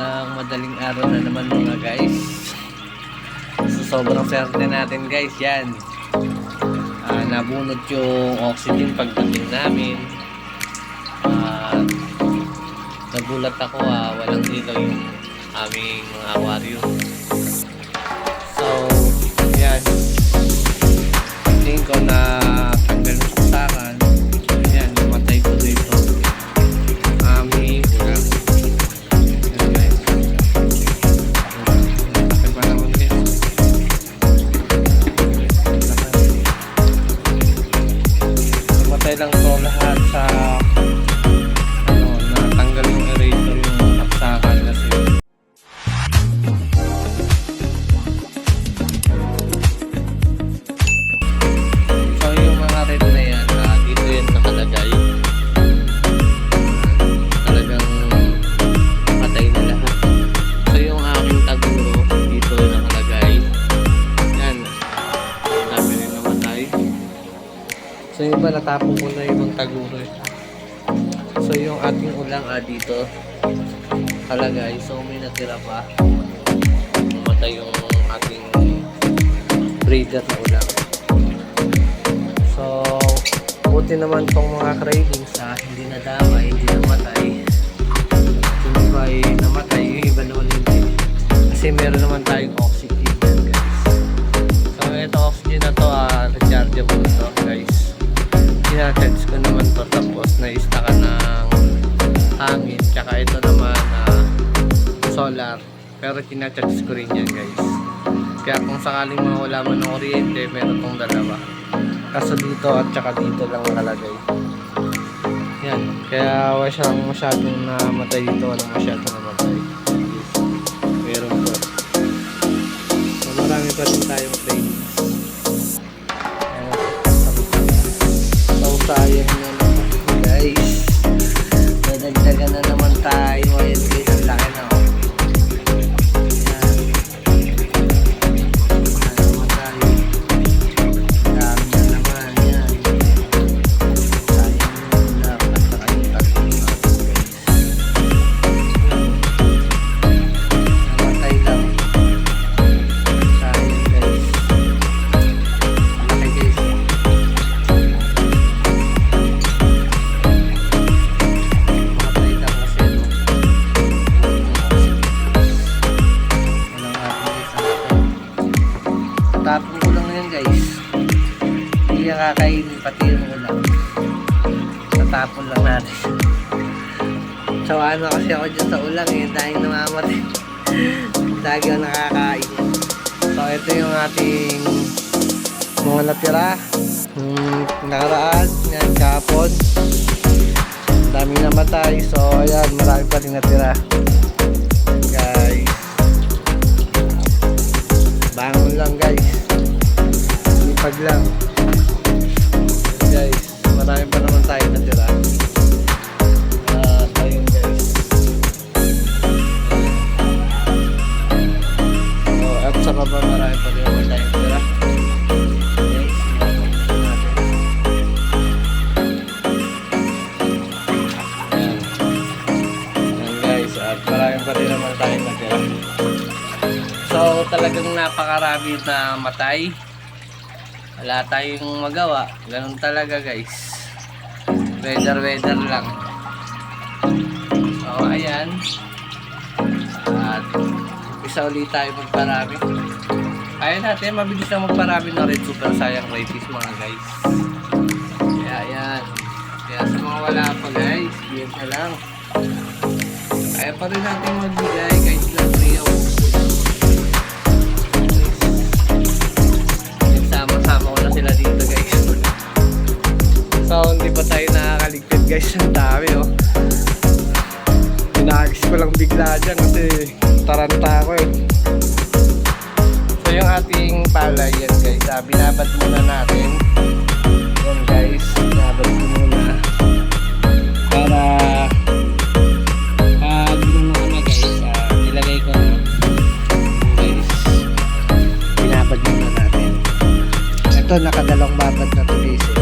Magandang madaling araw na naman mga guys. So, sobrang swerte natin guys. Yan. Ah, nabunot yung oxygen pagdating namin. At nagulat ako ah, walang ilaw yung aming aquarium. Namatay lang to lahat sa Natapon ko na yung taguro. So yung ating ulang ah, dito nakalagay. So may natira pa. Namatay yung ating breeder na ulang. So, buti naman tong mga cravings ha, hindi nadamay, hindi namatay. Yung iba ay namatay, yung iba naman hindi. Kasi meron naman tayong oxygen guys. So, ito oxygen na to, ah, rechargeable to Sinacharge ko naman to tapos na-stack ka ng hangin. Tsaka ito naman ah, solar. Pero kinacharge ko rin yan guys. Kaya kung sakaling mawala man ng kuryente, meron tong dalawa. Kaso dito at saka dito lang nakalagay. Yan. Kaya wala siyang masyadong namatay dito. Walang masyadong namatay. Meron po. So marami pa rin tayong trainings. Kakainin pati yung ulam. Tatapon lang natin. Sawa na kasi ako dyan sa ulang eh. Dahil namamatay. Lagi ako nakakain. So ito yung ating mga natira. Hmm, nakaraan. Yan, kapon. Dami namatay. So ayan, marami pa rin natira. Guys. Bangon lang guys. Lipag lang. Marami pa naman tayo natira. Ah, ayun guys. Oh, at saka pa marami pa rin naman tayo natira. Marami pa rin naman tayo natira. So, talagang napakarami na matay. Wala tayong magawa. Ganun talaga guys. Weather weather lang. So, ayan. At isa ulit tayo magparami. Ayan natin, mabilis lang magparami ng red super sayang rabies mga guys. Kaya ayan. Kaya sa mga wala pa guys, bigyan na lang. Kaya pa rin natin magbigay kahit lang 3 o Sama-sama ko na sila dito. So, hindi pa tayo nakakaligpit guys. Ang dami oh. Pinagis ko lang bigla dyan kasi taranta ko eh. So, yung ating palay yan guys. Ah, binabad muna natin. Yan guys. Binabad ko muna. Para pag uh, ko na guys, ah, ko na. Guys. Muna natin. Ito, nakadalawang babad na eh.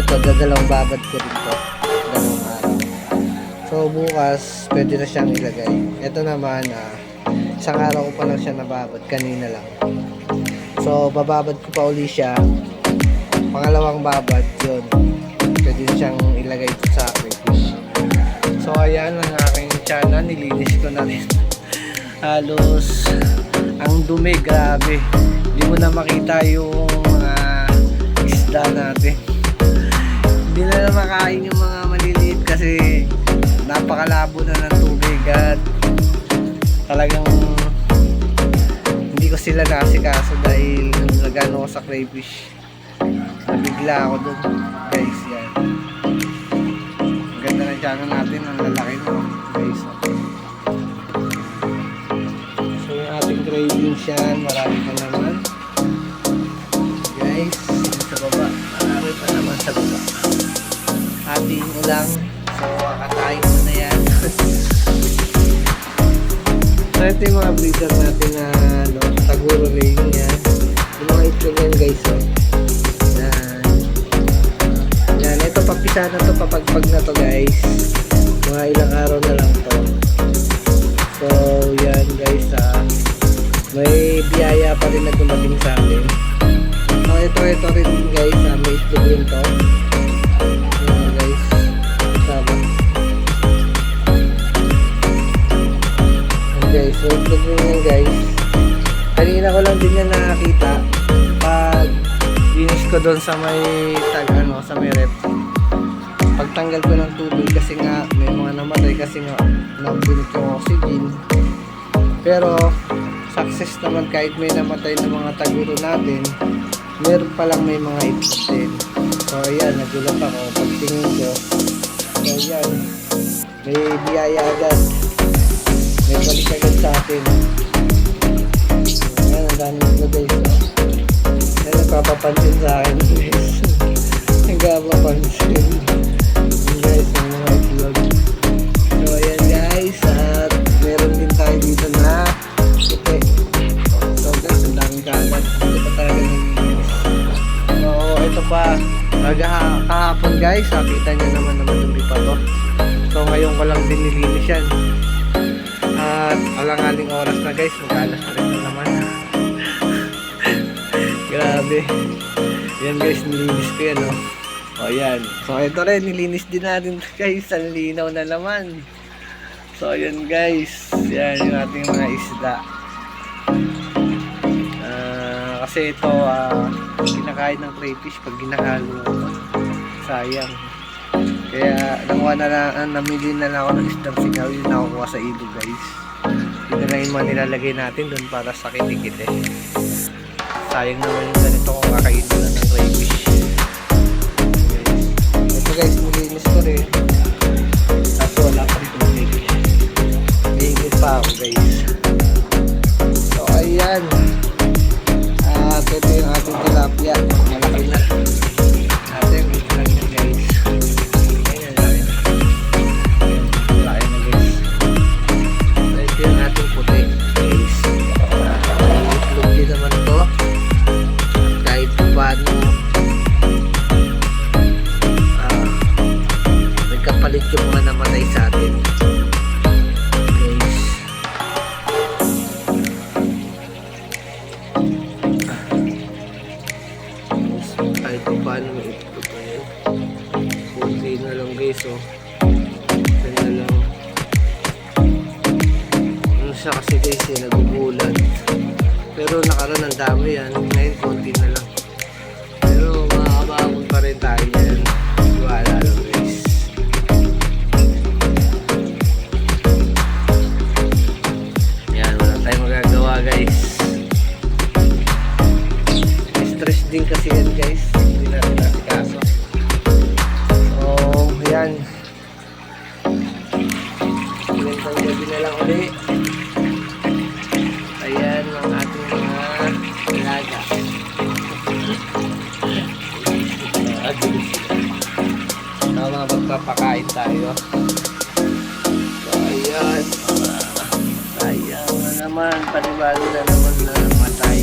Ito, dadalawang babad ko rin to. Dalawang araw. So, bukas, pwede na siyang ilagay. Ito naman, ah, isang araw ko pa lang siya nababad, kanina lang. So bababad ko pa uli siya. Pangalawang babad, yun. Pwede na siyang ilagay sa crayfish. So ayan ang aking channel, nilinis ko na rin. Halos ang dumi, grabe. Hindi mo na makita yung mga isda natin. Hindi na na makain yung mga maliliit kasi napakalabo na ng tubig at talagang hindi ko sila nasikaso dahil nagano ko sa crayfish. Nabigla ako dun. Guys, yan. Ganda ng channel natin. Ang lalaki no. Guys. So yung ating cravings yan. Marami pa naman. Guys, sa baba. Marami pa naman sa baba. Ko lang. So, kakain ko na yan. so, ito yung mga breeder natin na ano, taguro ring yan. Yung mga itlog yan guys. Oh. Yan. Yan. Ito papisa na to, papagpag na to guys. Mga ilang araw na lang to. So, yan guys. Ah, may biyaya pa rin na dumating sa akin. So, ito, ito rin guys. Ah, may itlog rin to. So, rin yan guys. Kanina ko lang din yan nakakita. Pag linis ko doon sa may tag ano, sa may rep. Pagtanggal ko ng tubig kasi nga may mga namatay kasi nga nabunit yung oxygen. Pero success naman kahit may namatay na mga taguro natin, meron pa lang may mga din. So ayan, nagulat ako pagtingin ko. So ayan, may biyaya agad. May balik sa atin. Ayan, ang dami nila guys. Ayan, nagpapapansin sa akin guys. Nagpapapansin. At alangaling oras na guys, mag-alas na rin na naman. Grabe. Yan guys, nilinis ko yan oh. O yan. So ito rin, nilinis din natin guys. Ang linaw na naman. So yan guys. Yan yung ating mga isda. Ah, kasi ito, ah, kinakain ng crayfish pag ginahalo. Sayang. Kaya nakuha na lang, namili na lang ako ng isdang singaw yung nakukuha sa ilog guys. Na yung mga nilalagay natin doon para sa kitikite. Sayang naman yung ganito kung kakainin na ng crayfish. Ito guys, nilinis ko rin. Kunti na lang guys oh. Ganda lang. Ano siya kasi guys eh, nagugulat. Pero nakaraan ang dami yan. Ngayon konti na lang. Pero makakababog pa rin tayo alaga. Tama, magpapakain tayo. So, ayan. Ayan na naman. Panibalo na naman na namatay.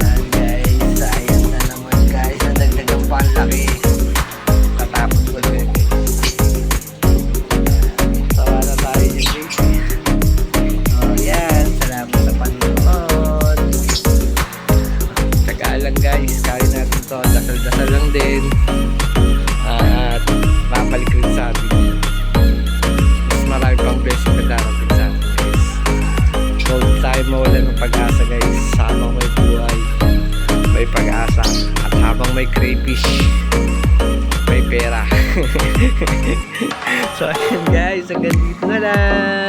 Ayan guys. Sayang na naman guys. Nadagdagan pa fish. May pera. So ayun guys. Hanggang dito na lang.